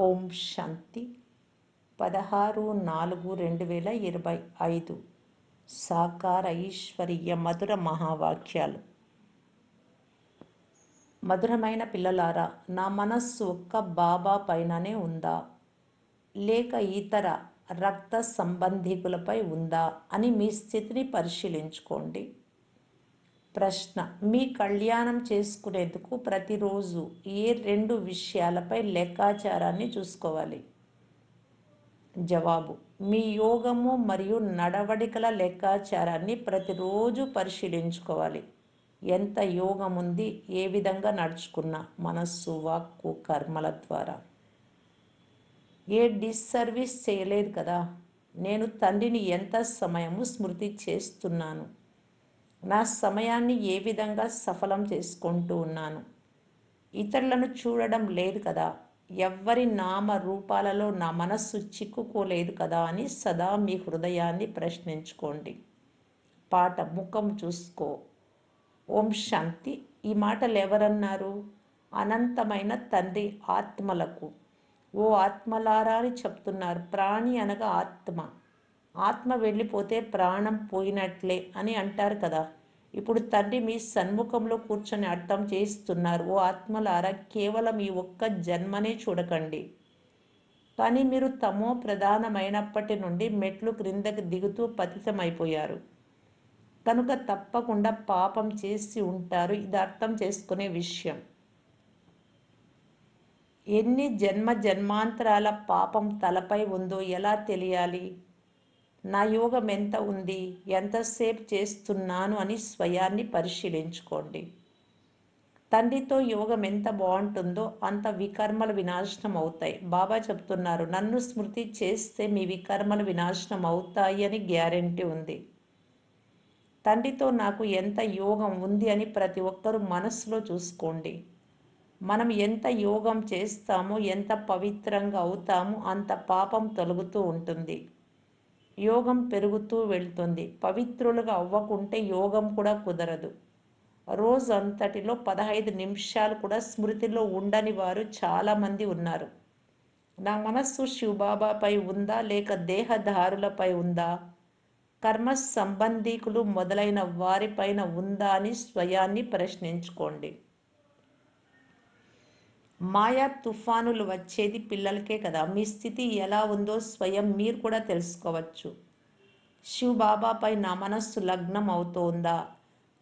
ఓం శాంతి. పదహారు నాలుగు రెండు వేల ఇరవై ఐదు సాకార ఐశ్వర్య మధుర మహావాక్యాలు. మధురమైన పిల్లలారా నా మనస్సు ఒక్క బాబా పైననే ఉందా? లేక ఇతర రక్త సంబంధికులపై ఉందా? అని మీ స్థితిని పరిశీలించుకోండి. ప్రశ్న. మీ కళ్యాణం చేసుకునేందుకు ప్రతిరోజు ఏ రెండు విషయాలపై లెక్కాచారాన్ని చూసుకోవాలి? జవాబు. మీ యోగము మరియు నడవడికల లెక్కాచారాన్ని ప్రతిరోజు పరిశీలించుకోవాలి. ఎంత యోగం ఉంది ఏ విధంగా నడుచుకున్నా? మనస్సు వాక్కు కర్మల ద్వారా. ఏ డిస్సర్వీస్ చేయలేదు కదా? నేను తండ్రిని ఎంత సమయము స్మృతి చేస్తున్నాను? నా సమయాన్ని ఏ విధంగా సఫలం చేసుకుంటూ ఉన్నాను? ఇతరులను చూడడం లేదు కదా. ఎవ్వరి నామ రూపాలలో నా మనస్సు చిక్కుకోలేదు కదా అని సదా మీ హృదయాన్ని ప్రశ్నించుకోండి. పాట ముఖం చూసుకో. ఓం శాంతి. ఈ మాటలు ఎవరన్నారు? అనంతమైన తండ్రి ఆత్మలకు. ఓ ఆత్మలారా అని చెప్తున్నారు. ప్రాణి అనగా ఆత్మ. ఆత్మ వెళ్ళిపోతే ప్రాణం పోయినట్లే అని అంటారు కదా. ఇప్పుడు తండ్రి మీ సన్ముఖంలో కూర్చొని అర్థం చేస్తున్నారు ఓ ఆత్మలారా కేవలం ఈ ఒక్క జన్మనే చూడకండి. కానీ మీరు తమో ప్రధానమైనప్పటి నుండి మెట్లు క్రిందకి దిగుతూ పతితమైపోయారు. కనుక తప్పకుండా పాపం చేసి ఉంటారు. ఇది అర్థం చేసుకునే విషయం. ఎన్ని జన్మ జన్మాంతరాల పాపం తలపై ఉందో ఎలా తెలియాలి? నా యోగం ఎంత ఉంది? ఎంతసేపు చేస్తున్నాను అని స్వయాన్ని పరిశీలించుకోండి. తండ్రితో యోగం ఎంత బాగుంటుందో అంత వికర్మలు వినాశనం అవుతాయి. బాబా చెప్తున్నారు నన్ను స్మృతి చేస్తే మీ వికర్మలు వినాశనం అవుతాయి అని గ్యారంటీ ఉంది. తండ్రితో నాకు ఎంత యోగం ఉంది అని ప్రతి ఒక్కరూ మనసులో చూసుకోండి. మనం ఎంత యోగం చేస్తామో ఎంత పవిత్రంగా అవుతామో అంత పాపం తొలగుతూ ఉంటుంది. యోగం పెరుగుతూ వెళ్తుంది. పవిత్రులుగా అవ్వకుంటే యోగం కూడా కుదరదు. రోజు అంతటిలో పదహైదు నిమిషాలు కూడా స్మృతిలో ఉండని వారు చాలామంది ఉన్నారు. నా మనస్సు శివబాబాపై ఉందా? లేక దేహదారులపై ఉందా? కర్మ సంబంధీకులు మొదలైన వారిపైన ఉందా అని స్వయాన్ని ప్రశ్నించుకోండి. మాయా తుఫానులు వచ్చేది పిల్లలకే కదా. మీ స్థితి ఎలా ఉందో స్వయం మీరు కూడా తెలుసుకోవచ్చు. శివ బాబాపై నా మనస్సు లగ్నం అవుతోందా?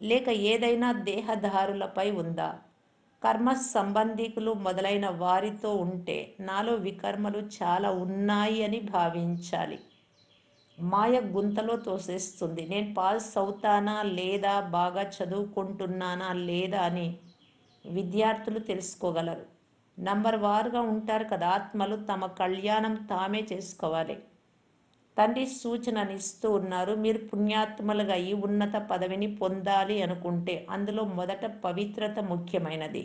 లేక ఏదైనా దేహదారులపై ఉందా? కర్మ సంబంధికులు మొదలైన వారితో ఉంటే నాలో వికర్మలు చాలా ఉన్నాయి అని భావించాలి. మాయ గుంతలో తోసేస్తుంది. నేను పాస్ అవుతానా లేదా? బాగా చదువుకుంటున్నానా లేదా అని విద్యార్థులు తెలుసుకోగలరు. నంబర్ వారుగా ఉంటారు కదా ఆత్మలు తమ కళ్యాణం తామే చేసుకోవాలి. తండ్రి సూచననిస్తూ ఉన్నారు మీరు పుణ్యాత్మలుగా ఈ ఉన్నత పదవిని పొందాలి అనుకుంటే అందులో మొదట పవిత్రత ముఖ్యమైనది.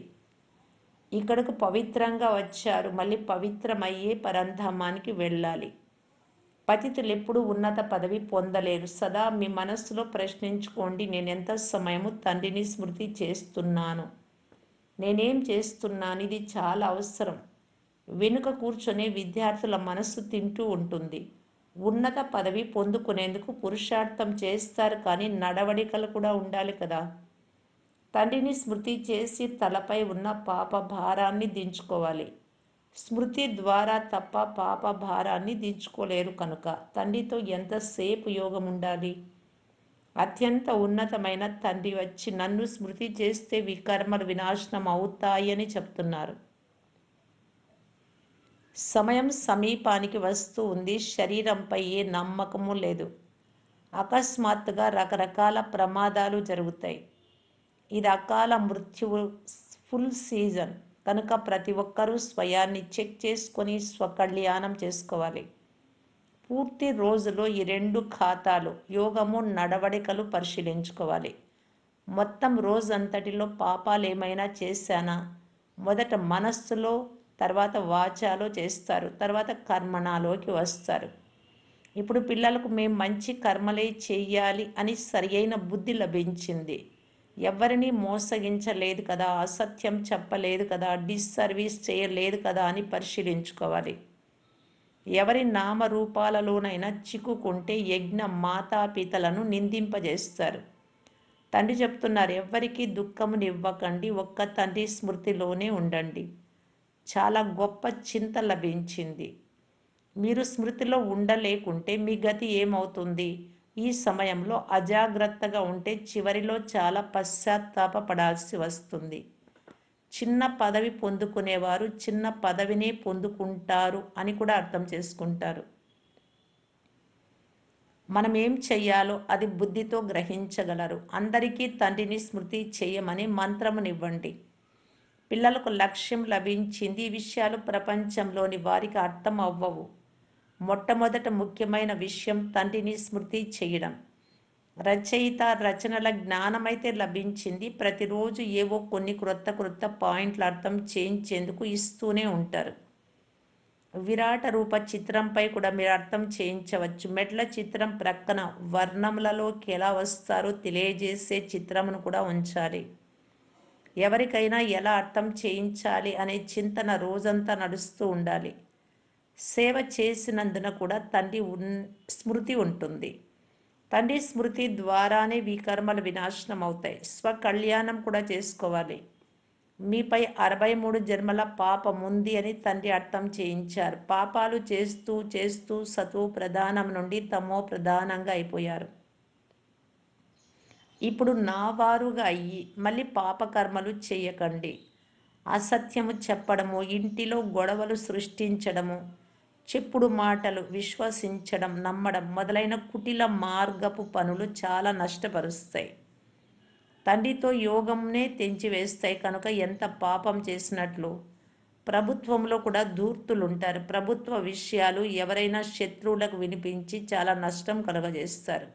ఇక్కడకు పవిత్రంగా వచ్చారు మళ్ళీ పవిత్రమయ్యే పరంధామానికి వెళ్ళాలి. పతితులు ఎప్పుడూ ఉన్నత పదవి పొందలేరు. సదా మీ మనస్సులో ప్రశ్నించుకోండి నేను ఎంత సమయము తండ్రిని స్మృతి చేస్తున్నాను. నేనేం చేస్తున్నాను? ఇది చాలా అవసరం. వెనుక కూర్చొని విద్యార్థుల మనస్సు తింటూ ఉంటుంది. ఉన్నత పదవి పొందుకునేందుకు పురుషార్థం చేస్తారు కానీ నడవడికలు కూడా ఉండాలి కదా. తండ్రిని స్మృతి చేసి తలపై ఉన్న పాప భారాన్ని దించుకోవాలి. స్మృతి ద్వారా తప్ప పాప భారాన్ని దించుకోలేరు కనుక. తండ్రితో ఎంతసేపు యోగం ఉండాలి? అత్యంత ఉన్నతమైన తండ్రి వచ్చి నన్ను స్మృతి చేస్తే వికర్మలు వినాశనం అవుతాయని చెప్తున్నారు. సమయం సమీపానికి వస్తూ ఉంది. శరీరంపై ఏ నమ్మకము లేదు. అకస్మాత్తుగా రకరకాల ప్రమాదాలు జరుగుతాయి. ఇది అకాల మృత్యువు ఫుల్ సీజన్. కనుక ప్రతి ఒక్కరూ స్వయాన్ని చెక్ చేసుకొని స్వకళ్యాణం చేసుకోవాలి. పూర్తి రోజులో ఈ రెండు ఖాతాలు యోగము నడవడికలు పరిశీలించుకోవాలి. మొత్తం రోజంతటిలో పాపాలు ఏమైనా చేశానా? మొదట మనస్సులో తర్వాత వాచాలో చేస్తారు తర్వాత కర్మణాలోకి వస్తారు. ఇప్పుడు పిల్లలకు మేము మంచి కర్మలే చెయ్యాలి అని సరియైన బుద్ధి లభించింది. ఎవరిని మోసగించలేదు కదా అసత్యం చెప్పలేదు కదా డిస్సర్వీస్ చేయలేదు కదా అని పరిశీలించుకోవాలి. ఎవరి నామరూపాలలోనైనా చిక్కుకుంటే యజ్ఞ మాతాపితలను నిందింపజేస్తారు. తండ్రి చెప్తున్నారు ఎవ్వరికీ దుఃఖమునివ్వకండి ఒక్క తండ్రి స్మృతిలోనే ఉండండి. చాలా గొప్ప చింత లభించింది. మీరు స్మృతిలో ఉండలేకుంటే మీ గతి ఏమవుతుంది? ఈ సమయంలో అజాగ్రత్తగా ఉంటే చివరిలో చాలా పశ్చాత్తాపపడాల్సి వస్తుంది. చిన్న పదవి పొందుకునేవారు చిన్న పదవినే పొందుకుంటారు అని కూడా అర్థం చేసుకుంటారు. మనం ఏం చెయ్యాలో అది బుద్ధితో గ్రహించగలరు. అందరికీ తండ్రిని స్మృతి చేయమని మంత్రమునివ్వండి పిల్లలకు లక్ష్యం లభించింది ఈ విషయాలు ప్రపంచంలోని వారికి అర్థం అవ్వవు. మొట్టమొదట ముఖ్యమైన విషయం తండ్రిని స్మృతి చేయడం. రచయిత రచనల జ్ఞానమైతే లభించింది. ప్రతిరోజు ఏవో కొన్ని క్రొత్త క్రొత్త పాయింట్లు అర్థం చేయించేందుకు ఇస్తూనే ఉంటారు. విరాట రూప చిత్రంపై కూడా మీరు అర్థం చేయించవచ్చు. మెట్ల చిత్రం ప్రక్కన వర్ణములలోకి ఎలా వస్తారో తెలియజేసే చిత్రమును కూడా ఉంచాలి. ఎవరికైనా ఎలా అర్థం చేయించాలి అనే చింతన రోజంతా నడుస్తూ ఉండాలి. సేవ చేసినందున కూడా తండ్రి ఉన్ స్మృతి ఉంటుంది. తండ్రి స్మృతి ద్వారానే వికర్మలు వినాశనం అవుతాయి స్వకళ్యాణం కూడా చేసుకోవాలి. మీపై అరవై మూడు జన్మల పాపం ఉంది అని తండ్రి అర్థం చేయించారు. పాపాలు చేస్తూ చేస్తూ సతు ప్రధానం నుండి తమో ప్రధానంగా అయిపోయారు. ఇప్పుడు నా వారుగా అయ్యి మళ్ళీ పాపకర్మలు చేయకండి. అసత్యము చెప్పడము ఇంటిలో గొడవలు సృష్టించడము చెప్పుడు మాటలు విశ్వసించడం నమ్మడం మొదలైన కుటిల మార్గపు పనులు చాలా నష్టపరుస్తాయి. తండ్రితో యోగంనే తెంచివేస్తాయి కనుక ఎంత పాపం చేసినట్లు. ప్రభుత్వంలో కూడా ధూర్తులు ఉంటారు ప్రభుత్వ విషయాలు ఎవరైనా శత్రువులకు వినిపించి చాలా నష్టం కలుగజేస్తారు.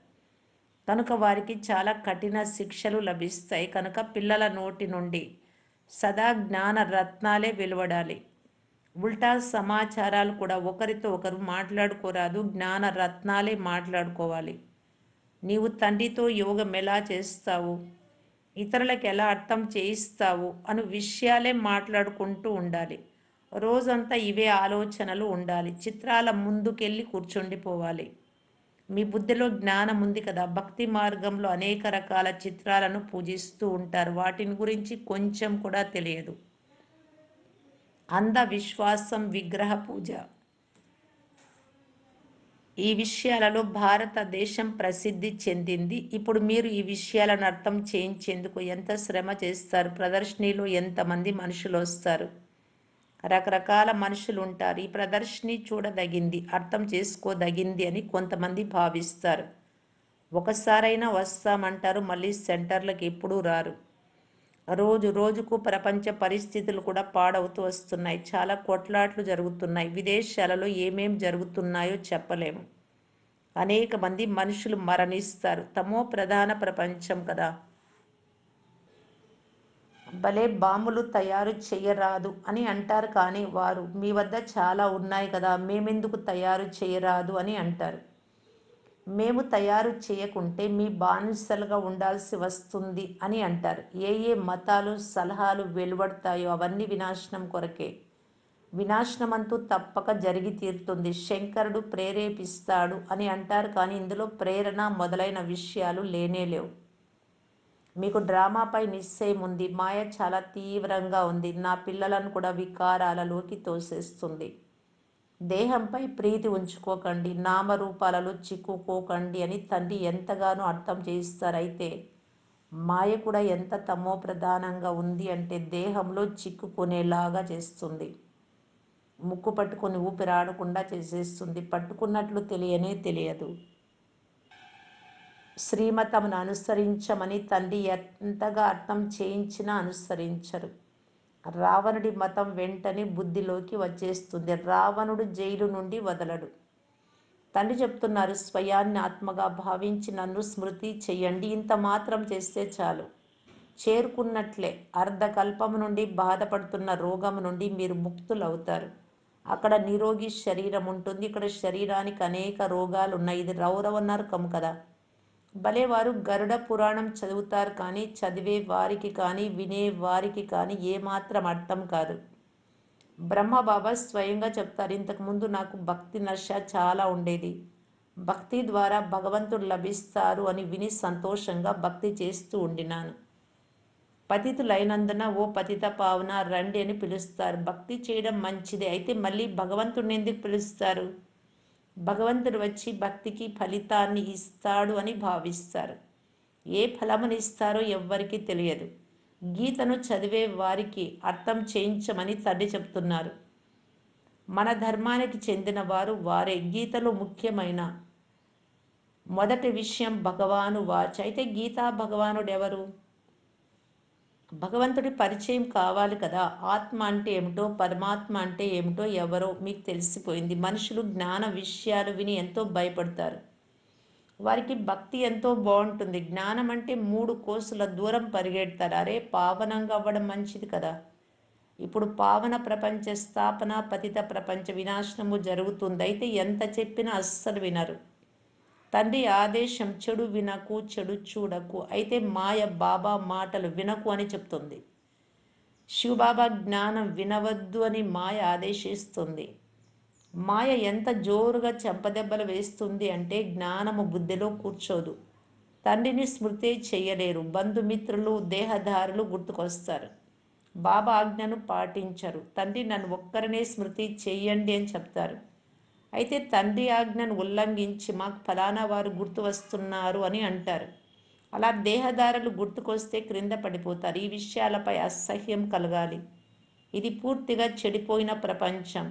కనుక వారికి చాలా కఠిన శిక్షలు లభిస్తాయి. కనుక పిల్లల నోటి నుండి సదా జ్ఞాన రత్నాలే వెలువడాలి. ఉల్టా సమాచారాలు కూడా ఒకరితో ఒకరు మాట్లాడుకోరాదు జ్ఞాన రత్నాలే మాట్లాడుకోవాలి. నీవు తండ్రితో యోగం ఎలా చేస్తావు? ఇతరులకు ఎలా అర్థం చేయిస్తావు? అను విషయాలే మాట్లాడుకుంటూ ఉండాలి. రోజంతా ఇవే ఆలోచనలు ఉండాలి. చిత్రాల ముందుకెళ్ళి కూర్చుండిపోవాలి. మీ బుద్ధిలో జ్ఞానం ఉంది కదా. భక్తి మార్గంలో అనేక రకాల చిత్రాలను పూజిస్తూ ఉంటారు. వాటిని గురించి కొంచెం కూడా తెలియదు. అంధ విశ్వాసం విగ్రహ పూజ. ఈ విషయాలలో భారతదేశం ప్రసిద్ధి చెందింది. ఇప్పుడు మీరు ఈ విషయాలను అర్థం చేయించేందుకు ఎంత శ్రమ చేస్తారు? ప్రదర్శనలో ఎంతమంది మనుషులు వస్తారు? రకరకాల మనుషులు ఉంటారు. ఈ ప్రదర్శని చూడదగింది అర్థం చేసుకోదగింది అని కొంతమంది భావిస్తారు. ఒకసారైనా వస్తామంటారు మళ్ళీ సెంటర్లకు ఎప్పుడూ రారు. రోజు రోజుకు ప్రపంచ పరిస్థితులు కూడా పాడవుతూ వస్తున్నాయి. చాలా కొట్లాట్లు జరుగుతున్నాయి. విదేశాలలో ఏమేం జరుగుతున్నాయో చెప్పలేము. అనేక మంది మనుషులు మరణిస్తారు. తమో ప్రధాన ప్రపంచం కదా. భలే బాంబులు తయారు చేయరాదు అని అంటారు. కానీ వారు మీ వద్ద చాలా ఉన్నాయి కదా. మేమెందుకు తయారు చేయరాదు అని అంటారు. మేము తయారు చేయకుంటే మీ బానిసలుగా ఉండాల్సి వస్తుంది అని అంటారు. ఏ ఏ మతాలు సలహాలు వెలువడతాయో అవన్నీ వినాశనం కొరకే. వినాశనమంతూ తప్పక జరిగి తీరుతుంది. శంకరుడు ప్రేరేపిస్తాడు అని అంటారు కానీ ఇందులో ప్రేరణ మొదలైన విషయాలు లేనేలేవు మీకు డ్రామాపై నిశ్చయం ఉంది. మాయ చాలా తీవ్రంగా ఉంది. నా పిల్లలను కూడా వికారాలలోకి తోసేస్తుంది. దేహంపై ప్రీతి ఉంచుకోకండి నామరూపాలలో చిక్కుకోకండి అని తండ్రి ఎంతగానో అర్థం చేయిస్తారైతే మాయ కూడా ఎంత తమో ప్రధానంగా ఉంది అంటే దేహంలో చిక్కుకునేలాగా చేస్తుంది. ముక్కు పట్టుకొని ఊపిరాడకుండా చేసేస్తుంది. పట్టుకున్నట్లు తెలియనే తెలియదు. శ్రీమతమును అనుసరించమని తండ్రి ఎంతగా అర్థం చేయించినా అనుసరించరు. రావణుడి మతం వెంటనే బుద్ధిలోకి వచ్చేస్తుంది. రావణుడు జైలు నుండి వదలడు. తండ్రి చెప్తున్నారు స్వయాన్ని ఆత్మగా భావించి నన్ను స్మృతి చెయ్యండి. ఇంత మాత్రం చేస్తే చాలు. చేరుకున్నట్లే అర్ధకల్పము నుండి బాధపడుతున్న రోగం నుండి మీరు ముక్తులవుతారు. అక్కడ నిరోగి శరీరం ఉంటుంది. ఇక్కడ శరీరానికి అనేక రోగాలు ఉన్నాయి ఇది రౌరవ నరకం కదా. భలే వారు గరుడ పురాణం చదువుతారు కానీ చదివే వారికి కానీ వినే వారికి కానీ ఏమాత్రం అర్థం కాదు. బ్రహ్మబాబా స్వయంగా చెప్తారు ఇంతకుముందు నాకు భక్తి నర్ష చాలా ఉండేది. భక్తి ద్వారా భగవంతుడు లభిస్తారు అని విని సంతోషంగా భక్తి చేస్తూ ఉండినాను. పతితులైనందున ఓ పతిత పావన రండి అని పిలుస్తారు. భక్తి చేయడం మంచిది. అయితే మళ్ళీ భగవంతుడిని ఎందుకు పిలుస్తారు? భగవంతుడు వచ్చి భక్తికి ఫలితాన్ని ఇస్తాడు అని భావిస్తారు. ఏ ఫలముని ఇస్తారో ఎవ్వరికీ తెలియదు. గీతను చదివే వారికి అర్థం చేయించమని తండ్రి చెప్తున్నారు. మన ధర్మానికి చెందిన వారు వారే. గీతలో ముఖ్యమైన మొదటి విషయం భగవాను వాచ్. అయితే గీతా భగవానుడు ఎవరు? భగవంతుడి పరిచయం కావాలి కదా. ఆత్మ అంటే ఏమిటో పరమాత్మ అంటే ఏమిటో ఎవరో మీకు తెలిసిపోయింది. మనుషులు జ్ఞాన విషయాలు విని ఎంతో భయపడతారు. వారికి భక్తి ఎంతో బాగుంటుంది. జ్ఞానం అంటే మూడు కోసుల దూరం పరిగెడతారు. అరే పావనంగా అవ్వడం మంచిది కదా. ఇప్పుడు పావన ప్రపంచ స్థాపన పతిత ప్రపంచ వినాశనము జరుగుతుంది. అయితే ఎంత చెప్పినా అస్సలు వినరు. తండ్రి ఆదేశం చెడు వినకు చెడు చూడకు. అయితే మాయ బాబా మాటలు వినకు అని చెప్తుంది. శివబాబా జ్ఞానం వినవద్దు అని మాయ ఆదేశిస్తుంది. మాయ ఎంత జోరుగా చెంపదెబ్బలు వేస్తుంది అంటే జ్ఞానము బుద్ధిలో కూర్చోదు. తండ్రిని స్మృతి చేయలేరు. బంధుమిత్రులు దేహదారులు గుర్తుకొస్తారు. బాబా ఆజ్ఞను పాటించరు. తండ్రి నన్ను ఒక్కరినే స్మృతి చెయ్యండి అని చెప్తారు. అయితే తండ్రి ఆజ్ఞను ఉల్లంఘించి మాకు ఫలానా వారు గుర్తు వస్తున్నారు అని అంటారు. అలా దేహదారులు గుర్తుకొస్తే క్రింద పడిపోతారు. ఈ విషయాలపై అసహ్యం కలగాలి. ఇది పూర్తిగా చెడిపోయిన ప్రపంచం.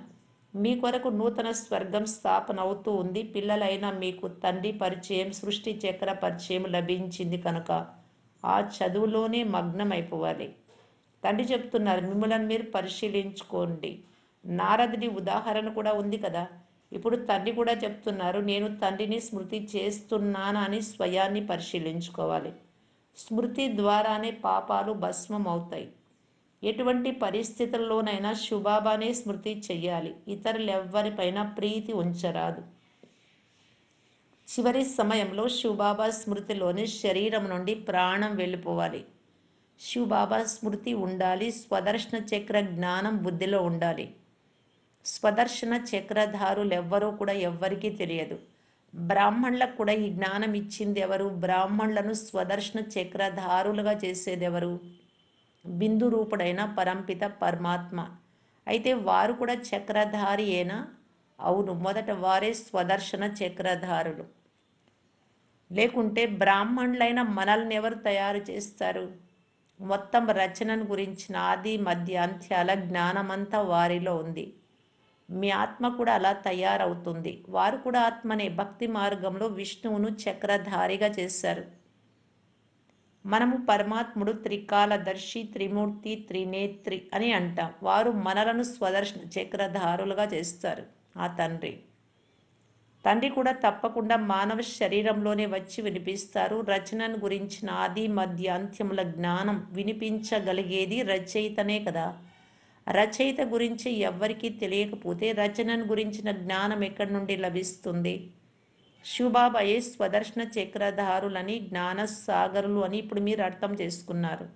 మీ కొరకు నూతన స్వర్గం స్థాపన అవుతూ ఉంది. పిల్లలైన మీకు తండ్రి పరిచయం సృష్టి చక్ర పరిచయం లభించింది కనుక ఆ చదువులోనే మగ్నం అయిపోవాలి తండ్రి చెప్తున్నారు మిమ్మల్ని మీరు పరిశీలించుకోండి. నారదుడి ఉదాహరణ కూడా ఉంది కదా. ఇప్పుడు తండ్రి కూడా చెప్తున్నారు నేను తండ్రిని స్మృతి చేస్తున్నానా అని స్వయాన్ని పరిశీలించుకోవాలి. స్మృతి ద్వారానే పాపాలు భస్మం అవుతాయి ఎటువంటి పరిస్థితుల్లోనైనా శుభాబానే స్మృతి చెయ్యాలి. ఇతరులెవ్వరిపైన ప్రీతి ఉంచరాదు. చివరి సమయంలో శివబాబా స్మృతిలోని శరీరం నుండి ప్రాణం వెళ్ళిపోవాలి. శివబాబా స్మృతి ఉండాలి స్వదర్శన చక్ర జ్ఞానం బుద్ధిలో ఉండాలి. స్వదర్శన చక్రధారులెవ్వరూ కూడా ఎవ్వరికీ తెలియదు. బ్రాహ్మణులకు కూడా ఈ జ్ఞానం ఇచ్చింది ఎవరు? బ్రాహ్మణులను స్వదర్శన చక్రధారులుగా చేసేది ఎవరు? బిందు రూపుడైన పరంపిత పరమాత్మ. అయితే వారు కూడా చక్రధారి అయినా అవును మొదట వారే స్వదర్శన చక్రధారులు. లేకుంటే బ్రాహ్మణులైన మనల్ని ఎవరు తయారు చేస్తారు? మొత్తం రచనను గురించిన ఆది మధ్య అంత్యాల జ్ఞానమంతా వారిలో ఉంది. మీ ఆత్మ కూడా అలా తయారవుతుంది. వారు కూడా ఆత్మనే భక్తి మార్గంలో విష్ణువును చక్రధారిగా చేశారు. మనము పరమాత్ముడు త్రికాలదర్శి త్రిమూర్తి త్రినేత్రి అని అంటాం. వారు మనలను స్వదర్శన చక్రధారులుగా చేస్తారు. ఆ తండ్రి. తండ్రి కూడా తప్పకుండా మానవ శరీరంలోనే వచ్చి వినిపిస్తారు. రచనను గురించిన ఆది మధ్య అంత్యముల జ్ఞానం వినిపించగలిగేది రచయితనే కదా. రచయిత గురించి ఎవ్వరికీ తెలియకపోతే రచనను గురించిన జ్ఞానం ఎక్కడి నుండి లభిస్తుంది? శివబాబాయే స్వదర్శన చక్రధారులని జ్ఞాన సాగరులు అని ఇప్పుడు మీరు అర్థం చేసుకున్నారు.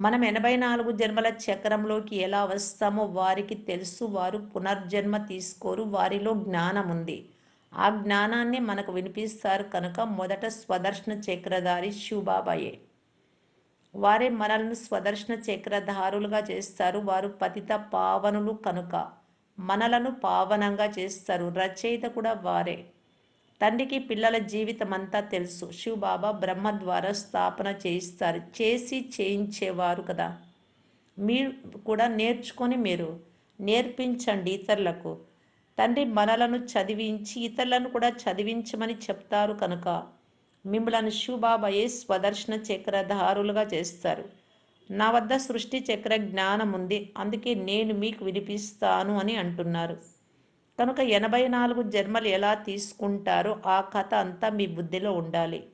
మనం ఎనభై నాలుగు జన్మల చక్రంలోకి ఎలా వస్తామో వారికి తెలుసు. వారు పునర్జన్మ తీసుకోరు. వారిలో జ్ఞానం ఉంది. ఆ జ్ఞానాన్ని మనకు వినిపిస్తారు కనుక మొదట స్వదర్శన చక్రధారి శివబాబాయే వారే మనల్ని స్వదర్శన చక్రధారులుగా చేస్తారు. వారు పతిత పావనులు కనుక మనలను పావనంగా చేస్తారు. రచయిత కూడా వారే. తండ్రికి పిల్లల జీవితం అంతా తెలుసు. శివబాబా బ్రహ్మ ద్వారా స్థాపన చేయిస్తారు. చేసి చేయించేవారు కదా. మీరు కూడా నేర్చుకొని మీరు నేర్పించండి ఇతరులకు. తండ్రి మనలను చదివించి ఇతరులను కూడా చదివించమని చెప్తారు కనుక మిమ్మలను శివబాబాయే స్వదర్శన చక్రధారులుగా చేస్తారు. నా వద్ద సృష్టి చక్ర జ్ఞానం ఉంది. అందుకే నేను మీకు వినిపిస్తాను అని అంటున్నారు. కనుక ఎనభై నాలుగు జన్మలు ఎలా తీసుకుంటారో ఆ కథ అంతా మీ బుద్ధిలో ఉండాలి.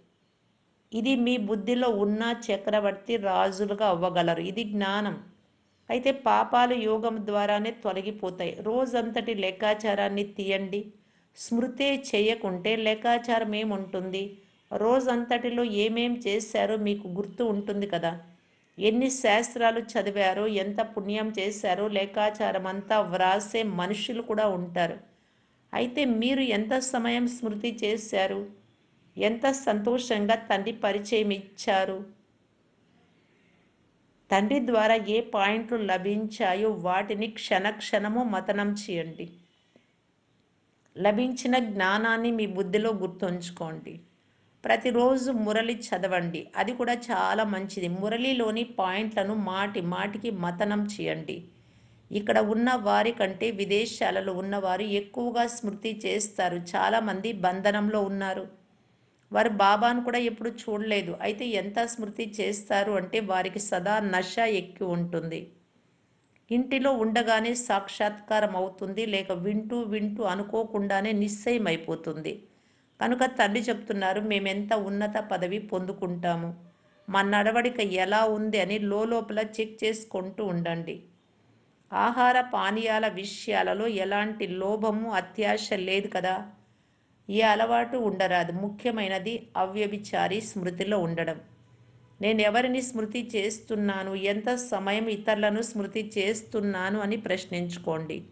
ఇది మీ బుద్ధిలో ఉన్న చక్రవర్తి రాజులుగా అవ్వగలరు. ఇది జ్ఞానం. అయితే పాపాలు యోగం ద్వారానే తొలగిపోతాయి. రోజంతటి లెక్కాచారాన్ని తీయండి. స్మృతే చేయకుంటే లెక్కాచారం ఏముంటుంది? రోజంతటిలో ఏమేం చేశారో మీకు గుర్తు ఉంటుంది కదా? ఎన్ని శాస్త్రాలు చదివారో ఎంత పుణ్యం చేశారో లేఖాచారం అంతా వ్రాసే మనుషులు కూడా ఉంటారు. అయితే మీరు ఎంత సమయం స్మృతి చేశారు? ఎంత సంతోషంగా తండ్రి పరిచయం ఇచ్చారు? తండ్రి ద్వారా ఏ పాయింట్లు లభించాయో వాటిని క్షణక్షణము మతనం చేయండి. లభించిన జ్ఞానాన్ని మీ బుద్ధిలో గుర్తుంచుకోండి. ప్రతిరోజు మురళి చదవండి. అది కూడా చాలా మంచిది. మురళిలోని పాయింట్లను మాటి మాటికి మతనం చేయండి. ఇక్కడ ఉన్న వారి కంటే విదేశాలలో ఉన్నవారు ఎక్కువగా స్మృతి చేస్తారు. చాలామంది బంధనంలో ఉన్నారు. వారు బాబాను కూడా ఎప్పుడు చూడలేదు. అయితే ఎంత స్మృతి చేస్తారు అంటే వారికి సదా నష ఎక్కి ఉంటుంది. ఇంటిలో ఉండగానే సాక్షాత్కారం అవుతుంది. లేక వింటూ వింటూ అనుకోకుండానే నిశ్చయం అయిపోతుంది కనుక తండ్రి చెప్తున్నారు మేమెంత ఉన్నత పదవి పొందుకుంటాము. మా నడవడిక ఎలా ఉంది అని లోపల చెక్ చేసుకుంటూ ఉండండి. ఆహార పానీయాల విషయాలలో ఎలాంటి లోభము అత్యాశ లేదు కదా. ఈ అలవాటు ఉండరాదు. ముఖ్యమైనది అవ్యభిచారి స్మృతిలో ఉండడం. నేను ఎవరిని స్మృతి చేస్తున్నాను? ఎంత సమయం ఇతరులను స్మృతి చేస్తున్నాను? అని ప్రశ్నించుకోండి.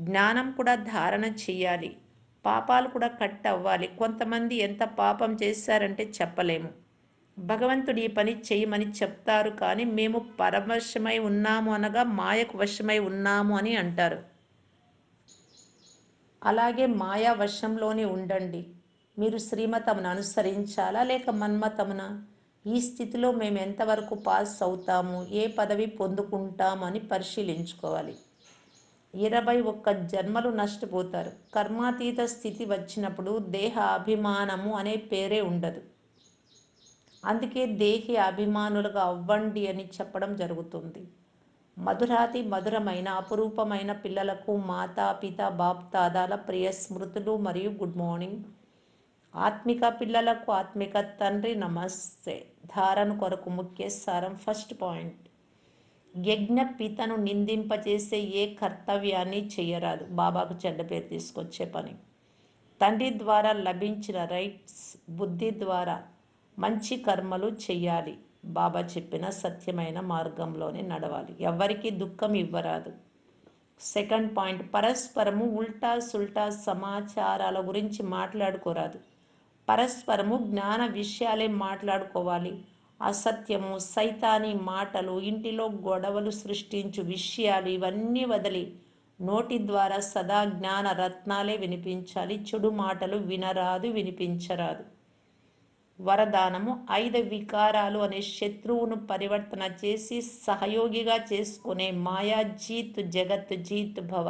జ్ఞానం కూడా ధారణ చేయాలి. పాపాలు కూడా కట్ అవ్వాలి. కొంతమంది ఎంత పాపం చేశారంటే చెప్పలేము. భగవంతుడు ఈ పని చేయమని చెప్తారు కానీ మేము పరవశమై ఉన్నాము అనగా మాయకు వశమై ఉన్నాము అని అంటారు. అలాగే మాయా వశంలోనే ఉండండి. మీరు శ్రీమతమును అనుసరించాలా లేక మన్మతమున ఈ స్థితిలో మేము ఎంతవరకు పాస్ అవుతాము? ఏ పదవి పొందుకుంటాము అని పరిశీలించుకోవాలి. ఇరవై ఒక్క జన్మలు నష్టపోతారు. కర్మాతీత స్థితి వచ్చినప్పుడు దేహ అభిమానము అనే పేరే ఉండదు. అందుకే దేహి అభిమానులుగా అవ్వండి అని చెప్పడం జరుగుతుంది. మధురాతి మధురమైన అపురూపమైన పిల్లలకు మాతా పిత బాప్ తాదాల ప్రియ స్మృతులు మరియు గుడ్ మార్నింగ్. ఆత్మిక పిల్లలకు ఆత్మిక తండ్రి నమస్తే. ధారణ కొరకు ముఖ్య సారం ఫస్ట్ పాయింట్. యజ్ఞపితను నిందింపచేసే ఏ కర్తవ్యాన్ని చేయరాదు. బాబాకు చెడ్డ పేరు తీసుకొచ్చే పని. తండ్రి ద్వారా లభించిన రైట్స్ బుద్ధి ద్వారా మంచి కర్మలు చేయాలి. బాబా చెప్పిన సత్యమైన మార్గంలోనే నడవాలి. ఎవరికి దుఃఖం ఇవ్వరాదు. సెకండ్ పాయింట్ పరస్పరము ఉల్టా సుల్టా సమాచారాల గురించి మాట్లాడుకోరాదు. పరస్పరము జ్ఞాన విషయాలే మాట్లాడుకోవాలి. అసత్యము సైతాని మాటలు ఇంటిలో గొడవలు సృష్టించు విషయాలు ఇవన్నీ వదిలి నోటి ద్వారా సదా జ్ఞాన రత్నాలే వినిపించాలి. చెడు మాటలు వినరాదు వినిపించరాదు. వరదానము ఐదు వికారాలు అనే శత్రువును పరివర్తన చేసి సహయోగిగా చేసుకునే మాయా జీత్ జగత్ జీత్ భవ.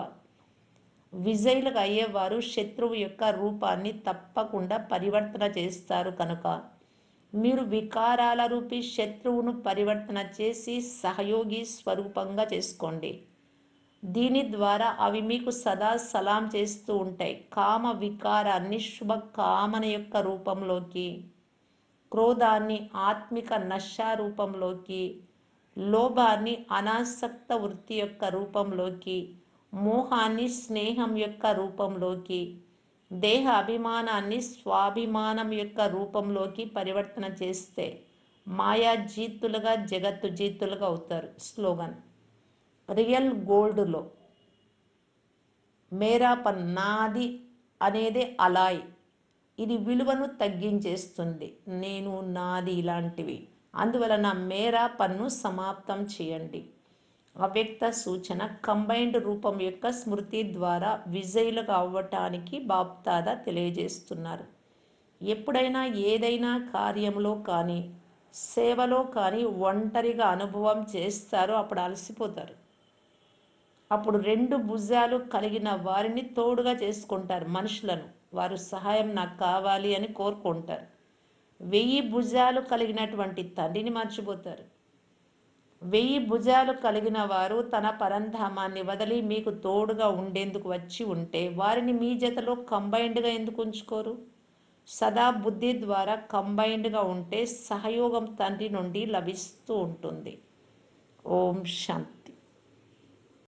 విజయులుగా అయ్యేవారు శత్రువు యొక్క రూపాన్ని తప్పకుండా పరివర్తన చేస్తారు కనుక. మీరు వికారాల రూపీ శత్రువును పరివర్తన చేసి సహయోగి స్వరూపంగా చేసుకోండి. దీని ద్వారా అవి మీకు సదా సలాం చేస్తూ ఉంటాయి. కామ వికారాన్ని శుభ కామన యొక్క రూపంలోకి క్రోధాన్ని ఆత్మిక నశా రూపంలోకి లోభాన్ని అనాసక్త వృత్తి యొక్క రూపంలోకి మోహాన్ని స్నేహం యొక్క రూపంలోకి దేహ అభిమానాన్ని స్వాభిమానం యొక్క రూపంలోకి పరివర్తన చేస్తే మాయా జీతులుగా జగత్తు జీతులుగా అవుతారు. స్లోగన్. రియల్ గోల్డ్లో మేరా పన్ నాది అనేది అలాయ్. ఇది విలువను తగ్గించేస్తుంది. నేను నాది ఇలాంటివి. అందువలన మేరా పన్ను సమాప్తం చేయండి. అవ్యక్త సూచన కంబైన్డ్ రూపం యొక్క స్మృతి ద్వారా విజయులుగా అవ్వటానికి బాప్తాద తెలియజేస్తున్నారు. ఎప్పుడైనా ఏదైనా కార్యంలో కానీ సేవలో కానీ ఒంటరిగా అనుభవం చేస్తారో అప్పుడు అలసిపోతారు. అప్పుడు రెండు భుజాలు కలిగిన వారిని తోడుగా చేసుకుంటారు మనుషులను. వారు సహాయం నాకు కావాలి అని కోరుకుంటారు. వెయ్యి భుజాలు కలిగినటువంటి తండ్రిని మర్చిపోతారు. వెయ్యి భుజాలు కలిగిన వారు తన పరంధామాన్ని వదిలి మీకు తోడుగా ఉండేందుకు వచ్చి ఉంటే వారిని మీ జతలో కంబైన్డ్గా ఎందుకు ఉంచుకోరు? సదా బుద్ధి ద్వారా కంబైన్డ్గా ఉంటే సహయోగం తండ్రి నుండి లభిస్తూ ఉంటుంది. ఓం శాంతి.